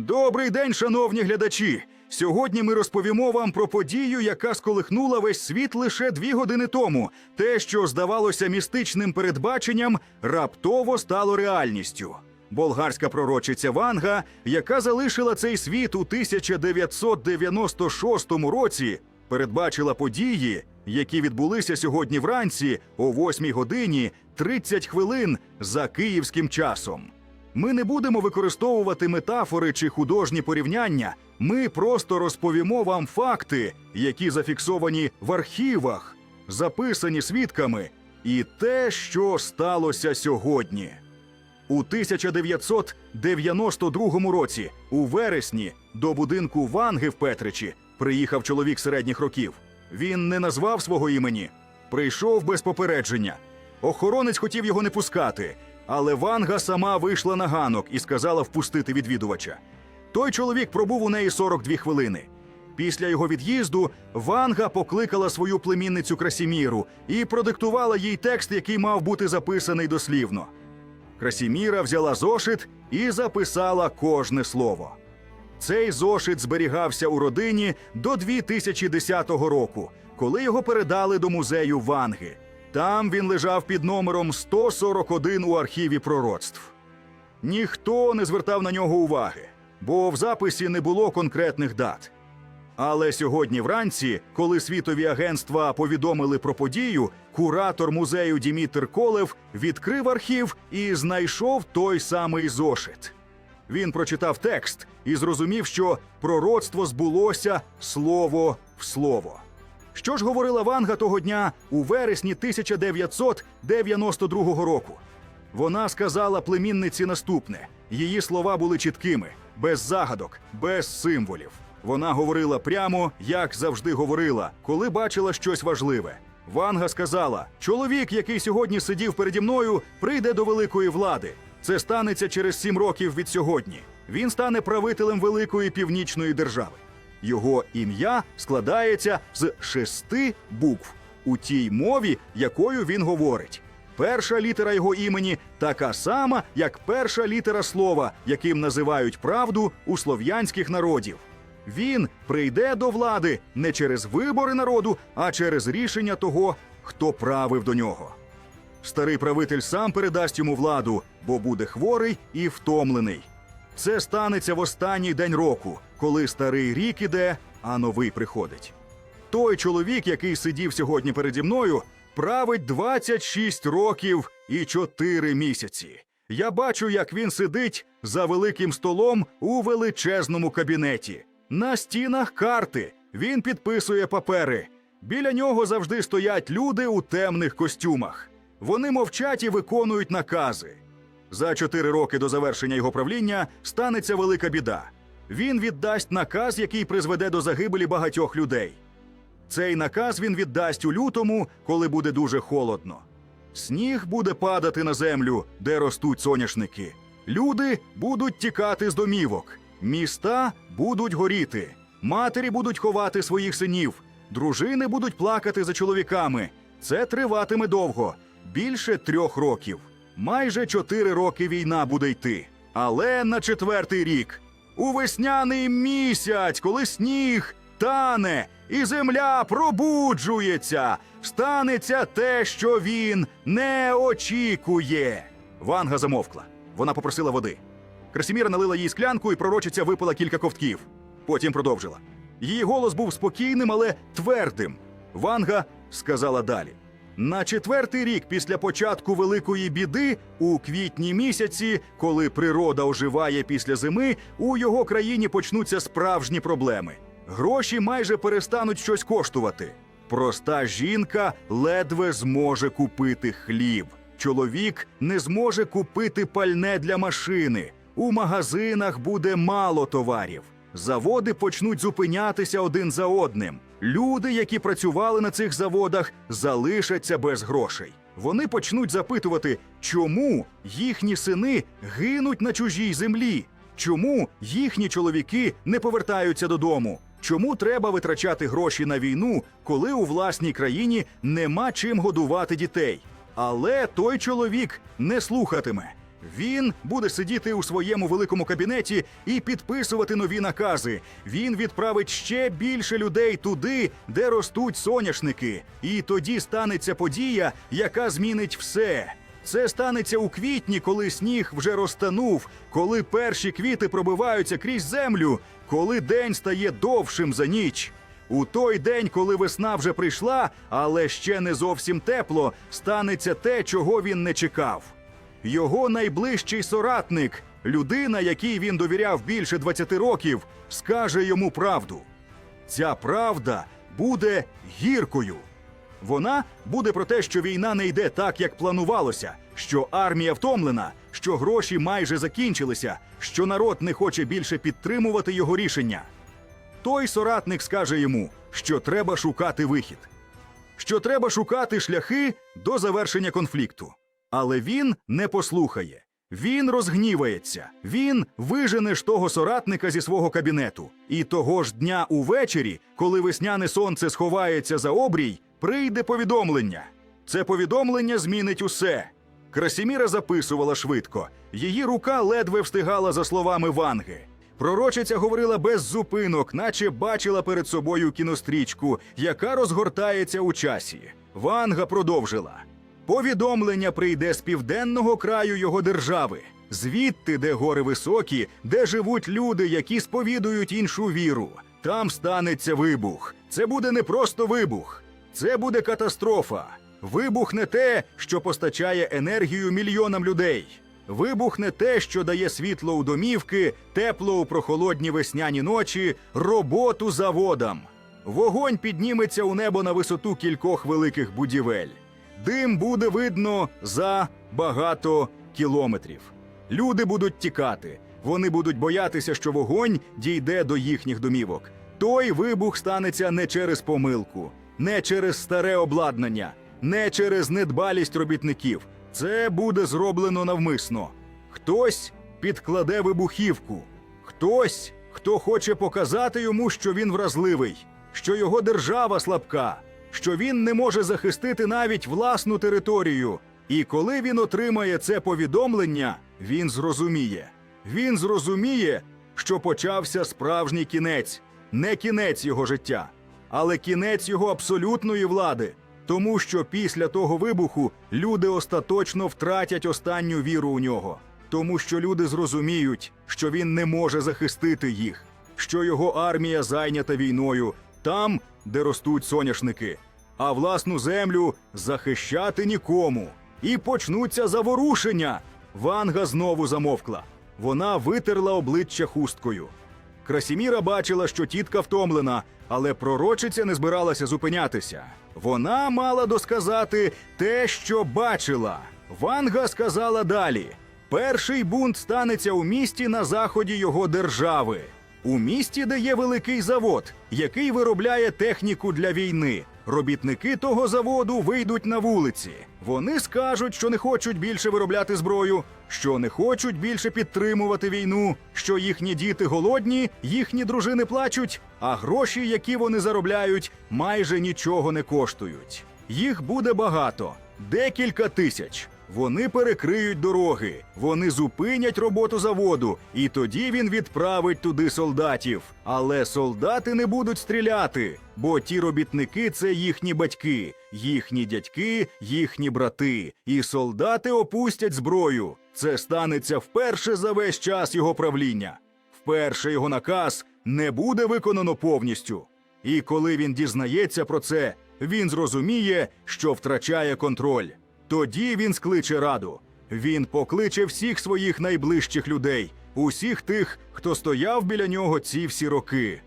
Добрий день, шановні глядачі! Сьогодні ми розповімо вам про подію, яка сколихнула весь світ лише дві години тому. Те, що здавалося містичним передбаченням, раптово стало реальністю. Болгарська пророчиця Ванга, яка залишила цей світ у 1996 році, передбачила події, які відбулися сьогодні вранці о 8 годині 30 хвилин за київським часом. Ми не будемо використовувати метафори чи художні порівняння. Ми просто розповімо вам факти, які зафіксовані в архівах, записані свідками, і те, що сталося сьогодні. У 1992 році, у вересні, до будинку Ванги в Петричі приїхав чоловік середніх років. Він не назвав свого імені, прийшов без попередження. Охоронець хотів його не пускати, але Ванга сама вийшла на ганок і сказала впустити відвідувача. Той чоловік пробув у неї 42 хвилини. Після його від'їзду Ванга покликала свою племінницю Красіміру і продиктувала їй текст, який мав бути записаний дослівно. Красіміра взяла зошит і записала кожне слово. Цей зошит зберігався у родині до 2010 року, коли його передали до музею Ванги. Там він лежав під номером 141 у архіві пророцтв. Ніхто не звертав на нього уваги, бо в записі не було конкретних дат. Але сьогодні вранці, коли світові агентства повідомили про подію, куратор музею Дімітр Колев відкрив архів і знайшов той самий зошит. Він прочитав текст і зрозумів, що пророцтво збулося слово в слово. Що ж говорила Ванга того дня у вересні 1992 року? Вона сказала племінниці наступне: її слова були чіткими, без загадок, без символів. Вона говорила прямо, як завжди говорила, коли бачила щось важливе. Ванга сказала: чоловік, який сьогодні сидів переді мною, прийде до великої влади. Це станеться через сім років від сьогодні. Він стане правителем великої північної держави. Його ім'я складається з шести букв у тій мові, якою він говорить. Перша літера його імені така сама, як перша літера слова, яким називають правду у слов'янських народів. Він прийде до влади не через вибори народу, а через рішення того, хто правив до нього. Старий правитель сам передасть йому владу, бо буде хворий і втомлений. Це станеться в останній день року, коли старий рік іде, а новий приходить. Той чоловік, який сидів сьогодні переді мною, править 26 років і 4 місяці. Я бачу, як він сидить за великим столом у величезному кабінеті. На стінах карти він підписує папери. Біля нього завжди стоять люди у темних костюмах. Вони мовчать і виконують накази. За чотири роки до завершення його правління станеться велика біда. Він віддасть наказ, який призведе до загибелі багатьох людей. Цей наказ він віддасть у лютому, коли буде дуже холодно. Сніг буде падати на землю, де ростуть соняшники. Люди будуть тікати з домівок, міста будуть горіти, матері будуть ховати своїх синів, дружини будуть плакати за чоловіками. Це триватиме довго більше трьох років. Майже чотири роки війна буде йти. Але на четвертий рік, у весняний місяць, коли сніг тане і земля пробуджується, станеться те, що він не очікує. Ванга замовкла. Вона попросила води. Красіміра налила їй склянку, і пророчиця випила кілька ковтків. Потім продовжила. Її голос був спокійним, але твердим. Ванга сказала далі. На четвертий рік після початку великої біди, у квітні місяці, коли природа оживає після зими, у його країні почнуться справжні проблеми. Гроші майже перестануть щось коштувати. Проста жінка ледве зможе купити хліб. Чоловік не зможе купити пальне для машини. У магазинах буде мало товарів. Заводи почнуть зупинятися один за одним. Люди, які працювали на цих заводах, залишаться без грошей. Вони почнуть запитувати, чому їхні сини гинуть на чужій землі, чому їхні чоловіки не повертаються додому, чому треба витрачати гроші на війну, коли у власній країні нема чим годувати дітей. Але той чоловік не слухатиме. Він буде сидіти у своєму великому кабінеті і підписувати нові накази. Він відправить ще більше людей туди, де ростуть соняшники. І тоді станеться подія, яка змінить все. Це станеться у квітні, коли сніг вже розтанув, коли перші квіти пробиваються крізь землю, коли день стає довшим за ніч. У той день, коли весна вже прийшла, але ще не зовсім тепло, станеться те, чого він не чекав. Його найближчий соратник, людина, якій він довіряв більше 20 років, скаже йому правду. Ця правда буде гіркою. Вона буде про те, що війна не йде так, як планувалося, що армія втомлена, що гроші майже закінчилися, що народ не хоче більше підтримувати його рішення. Той соратник скаже йому, що треба шукати вихід, що треба шукати шляхи до завершення конфлікту. Але він не послухає. Він розгнівається, він вижене ж того соратника зі свого кабінету. І того ж дня увечері, коли весняне сонце сховається за обрій, прийде повідомлення. Це повідомлення змінить усе. Красіміра записувала швидко. Її рука ледве встигала за словами Ванги. Пророчиця говорила без зупинок, наче бачила перед собою кінострічку, яка розгортається у часі. Ванга продовжила. Повідомлення прийде з південного краю його держави, звідти, де гори високі, де живуть люди, які сповідують іншу віру. Там станеться вибух. Це буде не просто вибух, це буде катастрофа. Вибух не те, що постачає енергію мільйонам людей. Вибух не те, що дає світло у домівки, тепло у прохолодні весняні ночі, роботу заводам. Вогонь підніметься у небо на висоту кількох великих будівель. Дим буде видно за багато кілометрів. Люди будуть тікати. Вони будуть боятися, що вогонь дійде до їхніх домівок. Той вибух станеться не через помилку, не через старе обладнання, не через недбалість робітників. Це буде зроблено навмисно. Хтось підкладе вибухівку, хтось, хто хоче показати йому, що він вразливий, що його держава слабка, що він не може захистити навіть власну територію. І коли він отримає це повідомлення, він зрозуміє. Він зрозуміє, що почався справжній кінець, не кінець його життя, але кінець його абсолютної влади. Тому що після того вибуху люди остаточно втратять останню віру у нього, тому що люди зрозуміють, що він не може захистити їх, що його армія зайнята війною там, де ростуть соняшники, а власну землю захищати нікому. І почнуться заворушення. Ванга знову замовкла. Вона витерла обличчя хусткою. Красіміра бачила, що тітка втомлена, але пророчиця не збиралася зупинятися. Вона мала досказати те, що бачила. Ванга сказала далі: перший бунт станеться у місті на заході його держави, у місті, де є великий завод, який виробляє техніку для війни. Робітники того заводу вийдуть на вулиці. Вони скажуть, що не хочуть більше виробляти зброю, що не хочуть більше підтримувати війну, що їхні діти голодні, їхні дружини плачуть, а гроші, які вони заробляють, майже нічого не коштують. Їх буде багато, декілька тисяч. Вони перекриють дороги, вони зупинять роботу заводу, і тоді він відправить туди солдатів. Але солдати не будуть стріляти, бо ті робітники це їхні батьки, їхні дядьки, їхні брати. І солдати опустять зброю. Це станеться вперше за весь час його правління. Вперше його наказ не буде виконано повністю. І коли він дізнається про це, він зрозуміє, що втрачає контроль. Тоді він скличе раду. Він покличе всіх своїх найближчих людей, усіх тих, хто стояв біля нього ці всі роки.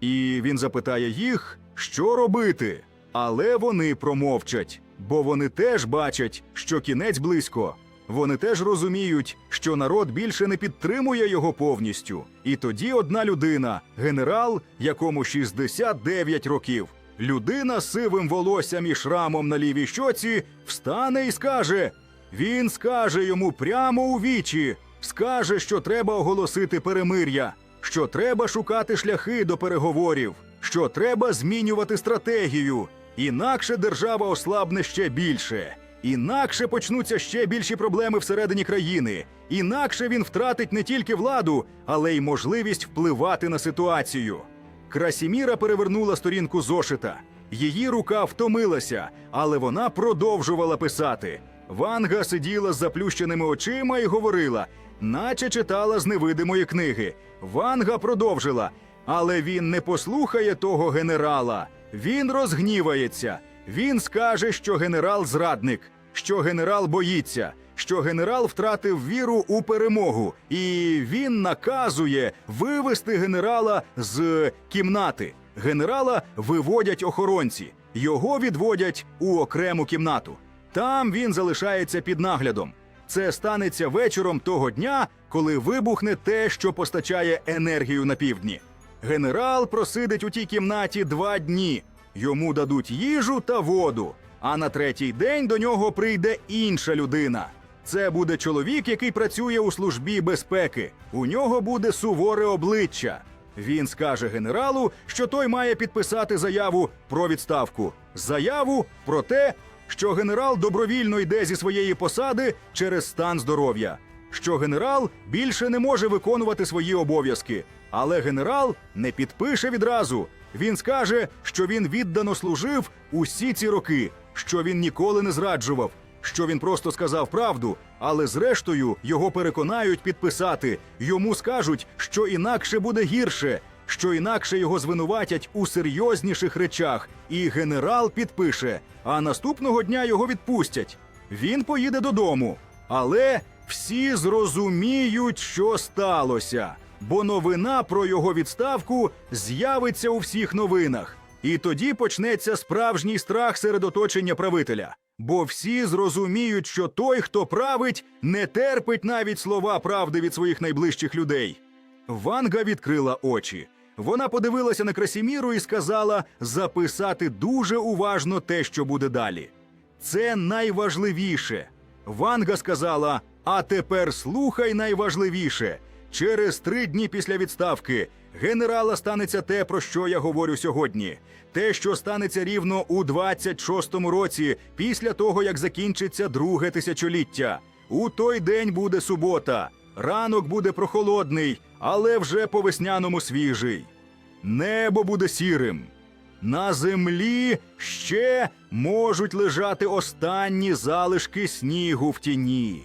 І він запитає їх, що робити. Але вони промовчать, бо вони теж бачать, що кінець близько. Вони теж розуміють, що народ більше не підтримує його повністю. І тоді одна людина, генерал, якому 69 років, людина з сивим волоссям і шрамом на лівій щоці, встане і скаже: він скаже йому прямо у вічі, скаже, що треба оголосити перемир'я, що треба шукати шляхи до переговорів, що треба змінювати стратегію, інакше держава ослабне ще більше. Інакше почнуться ще більші проблеми всередині країни. Інакше він втратить не тільки владу, але й можливість впливати на ситуацію. Красіміра перевернула сторінку зошита. Її рука втомилася, але вона продовжувала писати. Ванга сиділа з заплющеними очима і говорила, наче читала з невидимої книги. Ванга продовжила. Але він не послухає того генерала. Він розгнівається. Він скаже, що генерал зрадник, що генерал боїться, що генерал втратив віру у перемогу, і він наказує вивести генерала з кімнати. Генерала виводять охоронці, його відводять у окрему кімнату. Там він залишається під наглядом. Це станеться вечором того дня, коли вибухне те, що постачає енергію на півдні. Генерал просидить у тій кімнаті два дні. Йому дадуть їжу та воду. А на третій день до нього прийде інша людина. Це буде чоловік, який працює у службі безпеки. У нього буде суворе обличчя. Він скаже генералу, що той має підписати заяву про відставку. Заяву про те, що генерал добровільно йде зі своєї посади через стан здоров'я, що генерал більше не може виконувати свої обов'язки. Але генерал не підпише відразу. Він скаже, що він віддано служив усі ці роки, що він ніколи не зраджував, що він просто сказав правду, але зрештою його переконають підписати. Йому скажуть, що інакше буде гірше, що інакше його звинуватять у серйозніших речах, і генерал підпише. А наступного дня його відпустять. Він поїде додому. Але всі зрозуміють, що сталося, бо новина про його відставку з'явиться у всіх новинах. І тоді почнеться справжній страх серед оточення правителя. Бо всі зрозуміють, що той, хто править, не терпить навіть слова правди від своїх найближчих людей. Ванга відкрила очі. Вона подивилася на Красіміру і сказала записати дуже уважно те, що буде далі. Це найважливіше. Ванга сказала: А тепер слухай найважливіше. Через три дні після відставки генерала станеться те, про що я говорю сьогодні. Те, що станеться рівно у 26-му році, після того як закінчиться друге тисячоліття. У той день буде субота. Ранок буде прохолодний, але вже по весняному свіжий. Небо буде сірим. На землі ще можуть лежати останні залишки снігу в тіні.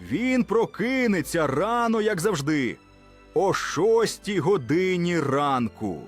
Він прокинеться рано, як завжди, о шостій годині ранку.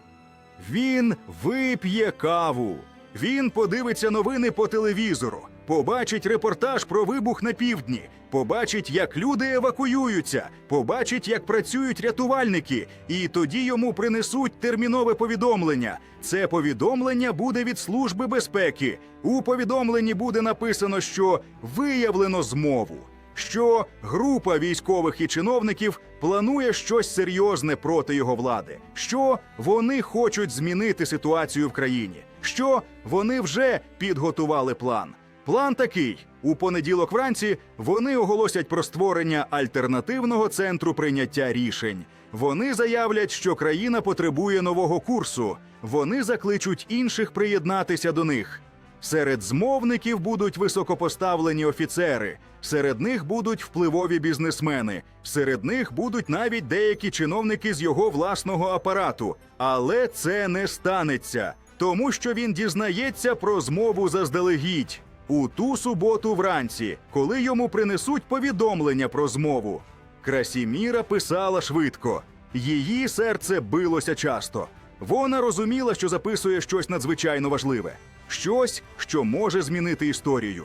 Він вип'є каву. Він подивиться новини по телевізору, побачить репортаж про вибух на півдні, побачить, як люди евакуюються, побачить, як працюють рятувальники, і тоді йому принесуть термінове повідомлення. Це повідомлення буде від Служби безпеки. У повідомленні буде написано, що виявлено змову що група військових і чиновників планує щось серйозне проти його влади, що вони хочуть змінити ситуацію в країні, що вони вже підготували план. План такий: у понеділок вранці вони оголосять про створення альтернативного центру прийняття рішень. Вони заявлять, що країна потребує нового курсу. Вони закличуть інших приєднатися до них. Серед змовників будуть високопоставлені офіцери, серед них будуть впливові бізнесмени, серед них будуть навіть деякі чиновники з його власного апарату. Але це не станеться, тому що він дізнається про змову заздалегідь у ту суботу вранці, коли йому принесуть повідомлення про змову. Красіміра писала швидко. Її серце билося часто. Вона розуміла, що записує щось надзвичайно важливе, щось, що може змінити історію.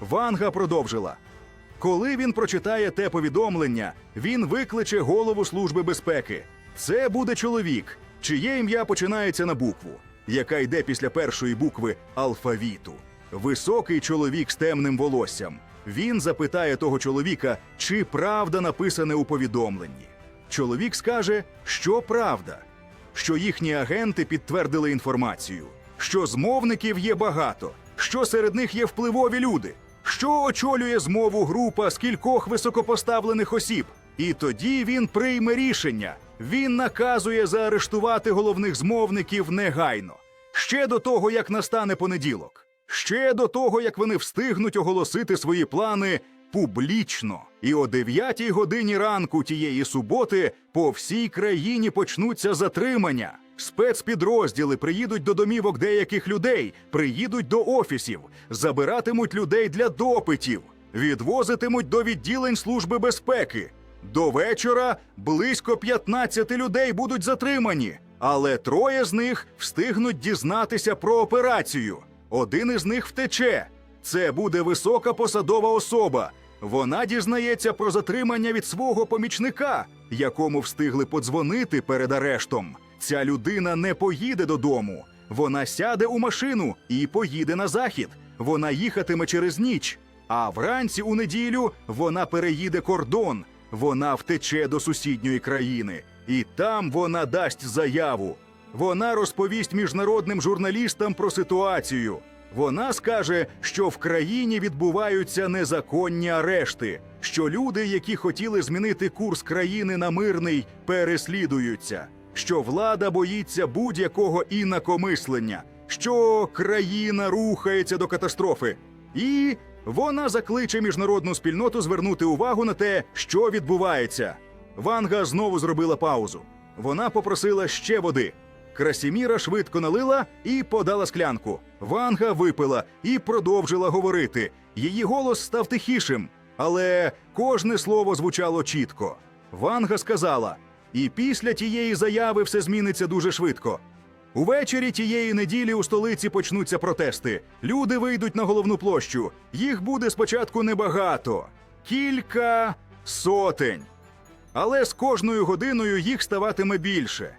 Ванга продовжила. Коли він прочитає те повідомлення, він викличе голову Служби безпеки. Це буде чоловік, чиє ім'я починається на букву, яка йде після першої букви алфавіту. Високий чоловік з темним волоссям. Він запитає того чоловіка, чи правда написане у повідомленні. Чоловік скаже, що правда, що їхні агенти підтвердили інформацію, що змовників є багато, що серед них є впливові люди, що очолює змову група з кількох високопоставлених осіб. І тоді він прийме рішення. Він наказує заарештувати головних змовників негайно, ще до того, як настане понеділок. Ще до того, як вони встигнуть оголосити свої плани публічно. І о 9 годині ранку тієї суботи по всій країні почнуться затримання. Спецпідрозділи приїдуть до домівок деяких людей, приїдуть до офісів, забиратимуть людей для допитів, відвозитимуть до відділень Служби безпеки. До вечора близько 15 людей будуть затримані, але троє з них встигнуть дізнатися про операцію. Один із них втече. Це буде висока посадова особа. Вона дізнається про затримання від свого помічника, якому встигли подзвонити перед арештом. Ця людина не поїде додому. Вона сяде у машину і поїде на захід. Вона їхатиме через ніч. А вранці у неділю вона переїде кордон. Вона втече до сусідньої країни, і там вона дасть заяву. Вона розповість міжнародним журналістам про ситуацію. Вона скаже, що в країні відбуваються незаконні арешти, що люди, які хотіли змінити курс країни на мирний, переслідуються, що влада боїться будь-якого інакомислення, що країна рухається до катастрофи. І вона закличе міжнародну спільноту звернути увагу на те, що відбувається. Ванга знову зробила паузу. Вона попросила ще води. Красіміра швидко налила і подала склянку. Ванга випила і продовжила говорити. Її голос став тихішим, але кожне слово звучало чітко. Ванга сказала: і після тієї заяви все зміниться дуже швидко. Увечері тієї неділі у столиці почнуться протести. Люди вийдуть на головну площу. Їх буде спочатку небагато кілька сотень. Але з кожною годиною їх ставатиме більше.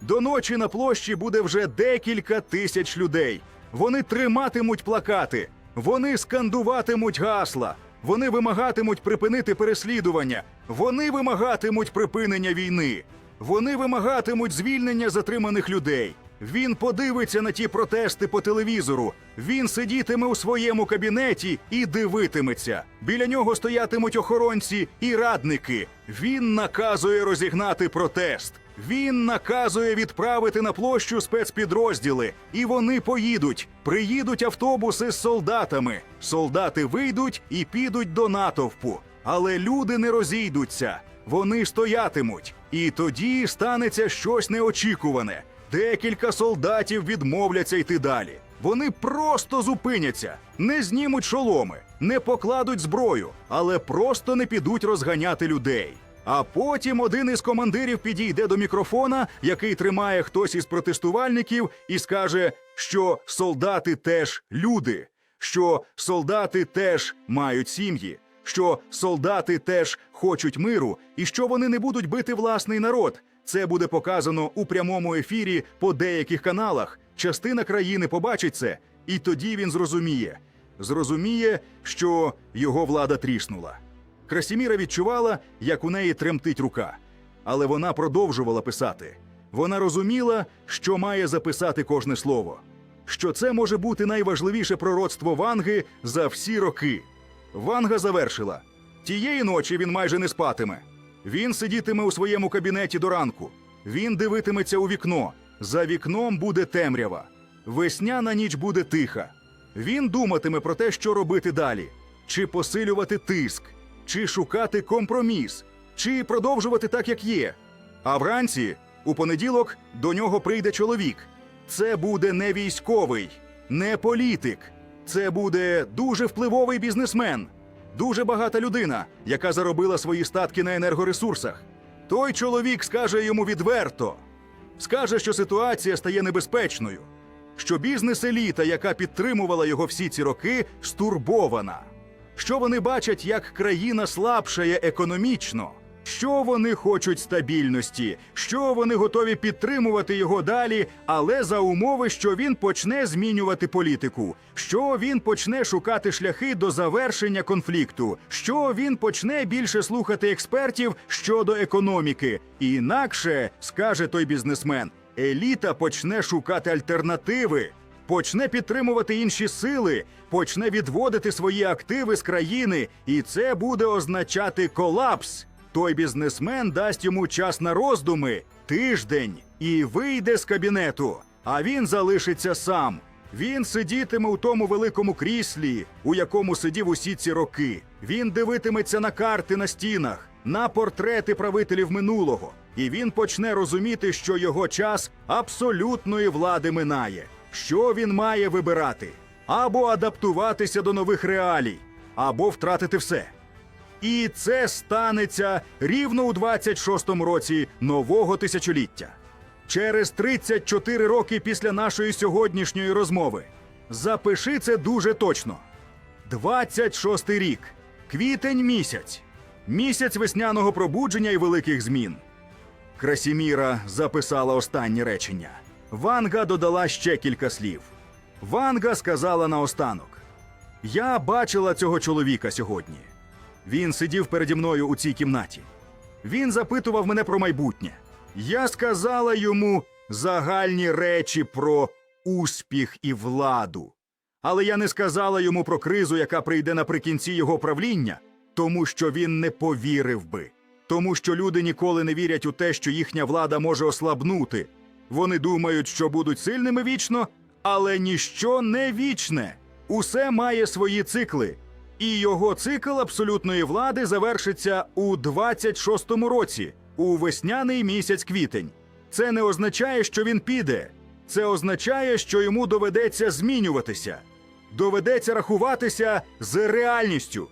До ночі на площі буде вже декілька тисяч людей. Вони триматимуть плакати, вони скандуватимуть гасла, вони вимагатимуть припинити переслідування, вони вимагатимуть припинення війни, вони вимагатимуть звільнення затриманих людей. Він подивиться на ті протести по телевізору. Він сидітиме у своєму кабінеті і дивитиметься. Біля нього стоятимуть охоронці і радники. Він наказує розігнати протест. Він наказує відправити на площу спецпідрозділи, і вони поїдуть. Приїдуть автобуси з солдатами. Солдати вийдуть і підуть до натовпу. Але люди не розійдуться. Вони стоятимуть. І тоді станеться щось неочікуване. Декілька солдатів відмовляться йти далі. Вони просто зупиняться, не знімуть шоломи, не покладуть зброю, але просто не підуть розганяти людей. А потім один із командирів підійде до мікрофона, який тримає хтось із протестувальників, і скаже, що солдати теж люди, що солдати теж мають сім'ї, що солдати теж хочуть миру, і що вони не будуть бити власний народ. Це буде показано у прямому ефірі по деяких каналах. Частина країни побачить це, і тоді він зрозуміє. Зрозуміє, що його влада тріснула. Красіміра відчувала, як у неї тремтить рука, але вона продовжувала писати. Вона розуміла, що має записати кожне слово, що це може бути найважливіше пророцтво Ванги за всі роки. Ванга завершила. Тієї ночі він майже не спатиме. Він сидітиме у своєму кабінеті до ранку. Він дивитиметься у вікно. За вікном буде темрява. Весняна ніч буде тиха. Він думатиме про те, що робити далі: чи посилювати тиск, чи шукати компроміс, чи продовжувати так, як є. А вранці, у понеділок, до нього прийде чоловік. Це буде не військовий, не політик. Це буде дуже впливовий бізнесмен, дуже багата людина, яка заробила свої статки на енергоресурсах. Той чоловік скаже йому відверто, скаже, що ситуація стає небезпечною, що бізнес-еліта, яка підтримувала його всі ці роки, стурбована, що вони бачать, як країна слабшає економічно. Що вони хочуть стабільності, що вони готові підтримувати його далі, але за умови, що він почне змінювати політику, що він почне шукати шляхи до завершення конфлікту, що він почне більше слухати експертів щодо економіки. Інакше, скаже той бізнесмен, еліта почне шукати альтернативи. Почне підтримувати інші сили, почне відводити свої активи з країни, і це буде означати колапс. Той бізнесмен дасть йому час на роздуми тиждень і вийде з кабінету. А він залишиться сам. Він сидітиме у тому великому кріслі, у якому сидів усі ці роки. Він дивитиметься на карти на стінах, на портрети правителів минулого, і він почне розуміти, що його час абсолютної влади минає. Що він має вибирати? Або адаптуватися до нових реалій, або втратити все. І це станеться рівно у 26-му році нового тисячоліття. Через 34 роки після нашої сьогоднішньої розмови. Запиши це дуже точно. 26-й рік, квітень місяць, місяць весняного пробудження і великих змін. Красіміра записала останнє речення. Ванга додала ще кілька слів. Ванга сказала наостанок: Я бачила цього чоловіка сьогодні. Він сидів переді мною у цій кімнаті. Він запитував мене про майбутнє. Я сказала йому загальні речі про успіх і владу. Але я не сказала йому про кризу, яка прийде наприкінці його правління, тому що він не повірив би. Тому що люди ніколи не вірять у те, що їхня влада може ослабнути. Вони думають, що будуть сильними вічно, але ніщо не вічне. Усе має свої цикли. І його цикл абсолютної влади завершиться у 26-му році, у весняний місяць квітень. Це не означає, що він піде. Це означає, що йому доведеться змінюватися. Доведеться рахуватися з реальністю.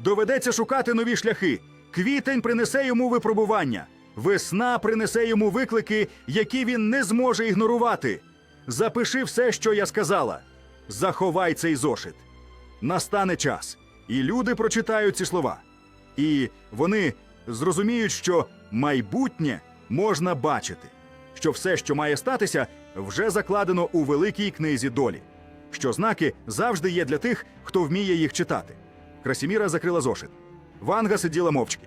Доведеться шукати нові шляхи. Квітень принесе йому випробування. Весна принесе йому виклики, які він не зможе ігнорувати. Запиши все, що я сказала. Заховай цей зошит. Настане час, і люди прочитають ці слова. І вони зрозуміють, що майбутнє можна бачити, що все, що має статися, вже закладено у великій книзі долі, що знаки завжди є для тих, хто вміє їх читати. Красіміра закрила зошит. Ванга сиділа мовчки.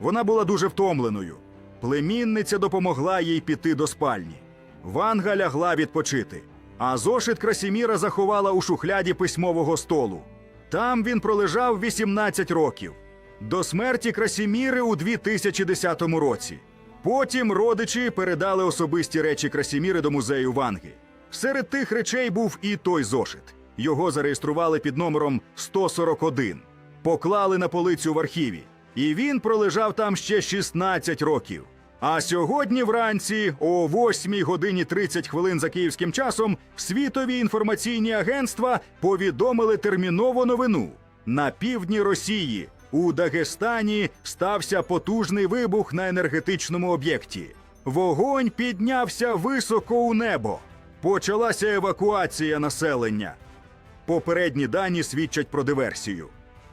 Вона була дуже втомленою. Племінниця допомогла їй піти до спальні. Ванга лягла відпочити, а зошит Красіміра заховала у шухляді письмового столу. Там він пролежав 18 років. До смерті Красіміри у 2010 році. Потім родичі передали особисті речі Красіміри до музею Ванги. Серед тих речей був і той зошит. Його зареєстрували під номером 141. Поклали на полицю в архіві. І він пролежав там ще 16 років. А сьогодні вранці, о 8 годині 30 хвилин за київським часом, світові інформаційні агентства повідомили термінову новину. На півдні Росії у Дагестані стався потужний вибух на енергетичному об'єкті. Вогонь піднявся високо у небо. Почалася евакуація населення. Попередні дані свідчать про диверсію.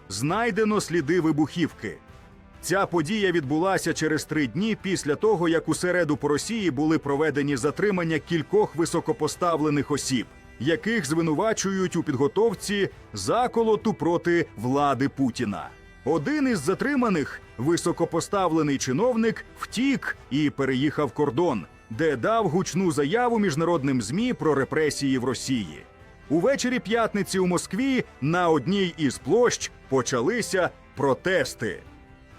Знайдено сліди вибухівки. Ця подія відбулася через три дні після того, як у середу по Росії були проведені затримання кількох високопоставлених осіб, яких звинувачують у підготовці заколоту проти влади Путіна. Один із затриманих, високопоставлений чиновник, втік і переїхав кордон, де дав гучну заяву міжнародним змі про репресії в Росії. Увечері п'ятниці у Москві на одній із площ почалися протести.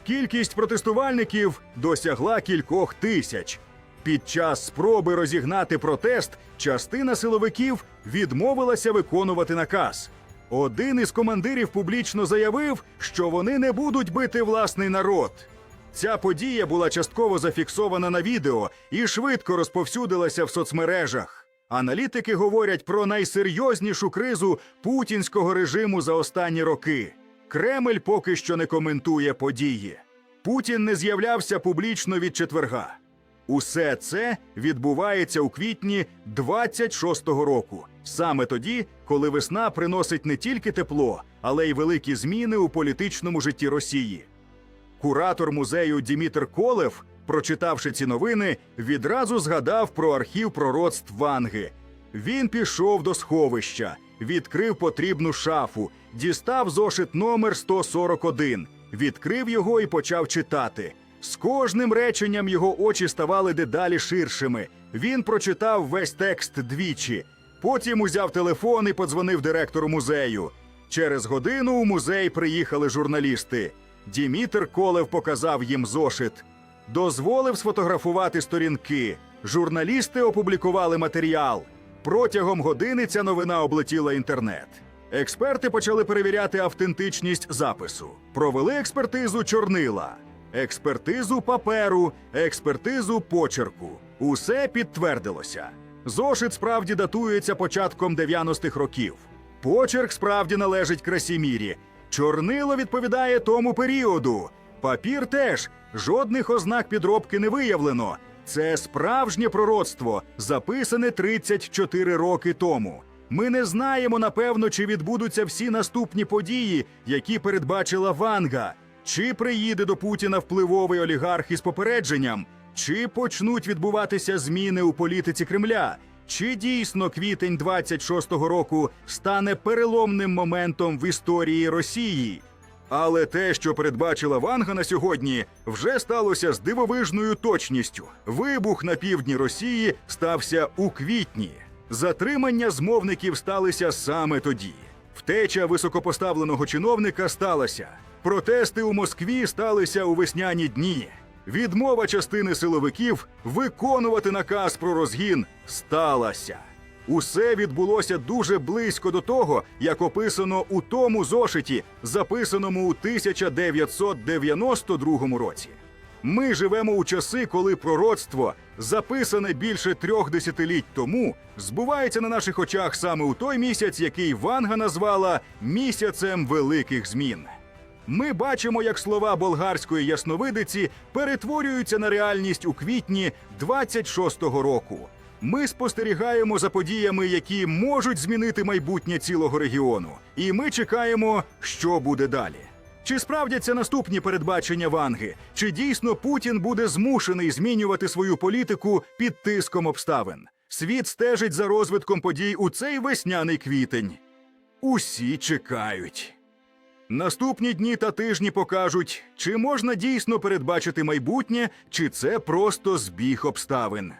Кількість протестувальників досягла кількох тисяч. Під час спроби розігнати протест частина силовиків відмовилася виконувати наказ. Один із командирів публічно заявив, що вони не будуть бити власний народ. Ця подія була частково зафіксована на відео і швидко розповсюдилася в соцмережах. Аналітики говорять про найсерйознішу кризу путінського режиму за останні роки. Кремль поки що не коментує події. Путін не з'являвся публічно від четверга. Усе це відбувається у квітні 26-го року, саме тоді, коли весна приносить не тільки тепло, але й великі зміни у політичному житті Росії. Куратор музею Дімітр Колев, прочитавши ці новини, відразу згадав про архів пророцтв Ванги. Він пішов до сховища, відкрив потрібну шафу, дістав зошит номер 141, відкрив його і почав читати. З кожним реченням його очі ставали дедалі ширшими. Він прочитав весь текст двічі. Потім узяв телефон і подзвонив директору музею. Через годину у музей приїхали журналісти. Дімітр Колев показав їм зошит. Дозволив сфотографувати сторінки. Журналісти опублікували матеріал. Протягом години ця новина облетіла інтернет. Експерти почали перевіряти автентичність запису, провели експертизу чорнила, експертизу паперу, експертизу почерку. Усе підтвердилося. Зошит справді датується початком 90-х років. Почерк справді належить Красімірі. Чорнило відповідає тому періоду. Папір теж жодних ознак підробки не виявлено. Це справжнє пророцтво, записане 34 роки тому. Ми не знаємо напевно, чи відбудуться всі наступні події, які передбачила Ванга, чи приїде до Путіна впливовий олігарх із попередженням, чи почнуть відбуватися зміни у політиці Кремля, чи дійсно квітень 26-го року стане переломним моментом в історії Росії. Але те, що передбачила Ванга на сьогодні, вже сталося з дивовижною точністю. Вибух на півдні Росії стався у квітні. Затримання змовників сталися саме тоді. Втеча високопоставленого чиновника сталася. Протести у Москві сталися у весняні дні. Відмова частини силовиків виконувати наказ про розгін сталася. Усе відбулося дуже близько до того, як описано у тому зошиті, записаному у 1992 році. Ми живемо у часи, коли пророцтво, записане більше трьох десятиліть тому, збувається на наших очах саме у той місяць, який Ванга назвала місяцем великих змін. Ми бачимо, як слова болгарської ясновидиці перетворюються на реальність у квітні 26-го року. Ми спостерігаємо за подіями, які можуть змінити майбутнє цілого регіону, і ми чекаємо, що буде далі. Чи справдяться наступні передбачення Ванги? Чи дійсно Путін буде змушений змінювати свою політику під тиском обставин? Світ стежить за розвитком подій у цей весняний квітень. Усі чекають. Наступні дні та тижні покажуть, чи можна дійсно передбачити майбутнє, чи це просто збіг обставин.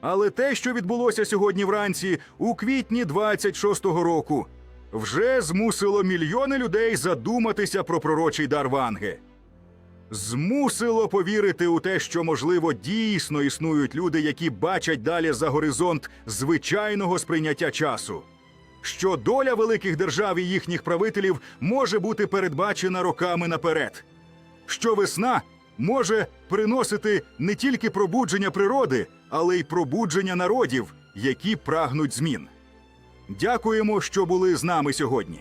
Але те, що відбулося сьогодні вранці, у квітні 26-го року, вже змусило мільйони людей задуматися про пророчий дар Ванги. Змусило повірити у те, що, можливо, дійсно існують люди, які бачать далі за горизонт звичайного сприйняття часу. Що доля великих держав і їхніх правителів може бути передбачена роками наперед. Що весна може приносити не тільки пробудження природи, але й пробудження народів, які прагнуть змін. Дякуємо, що були з нами сьогодні.